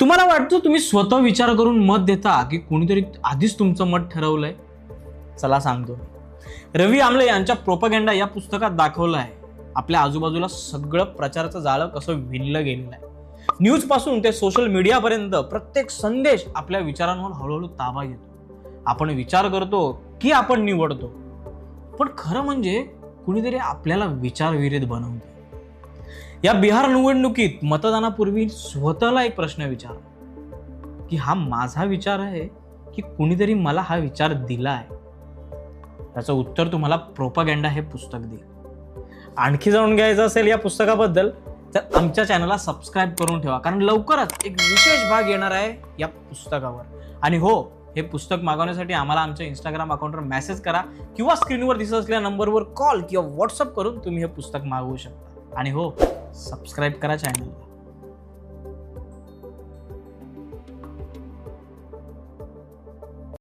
तुम्हाला वाटतं तुम्ही स्वतः विचार करून मत देता की कोणीतरी आधीच तुमचं मत ठरवलंय? चला सांगतो. रवी आमले यांच्या प्रोपगेंडा या पुस्तकात दाखवलं आहे आपल्या आजूबाजूला सगळं प्रचाराचं जाळं कसं विणलं गेलेलं आहे. न्यूजपासून ते सोशल मीडियापर्यंत प्रत्येक संदेश आपल्या विचारांवर हळूहळू ताबा घेतो. आपण विचार करतो की आपण निवडतो. पण खरं म्हणजे कुणीतरी आपल्याला विचारविरेत बनवते या बिहार निवडणुकीत मतदानापूर्वी स्वतःला एक प्रश्न विचार की हा माझा विचार आहे की कुणीतरी मला हा विचार दिला आहे त्याचं उत्तर तुम्हाला प्रोपागँडा हे पुस्तक देईल. आणखी जाणून घ्यायचं असेल या पुस्तकाबद्दल तर आमच्या चॅनलला सबस्क्राईब करून ठेवा. कारण लवकरच एक विशेष भाग येणार आहे या पुस्तकावर. आणि हो हे पुस्तक मागवण्यासाठी आम्हाला आमच्या इंस्टाग्राम अकाउंटवर मेसेज करा किंवा स्क्रीनवर दिसत असलेल्या नंबरवर कॉल किंवा व्हॉट्सअप करून तुम्ही हे पुस्तक मागवू शकता. आणि हो सबस्क्राईब करा चॅनलला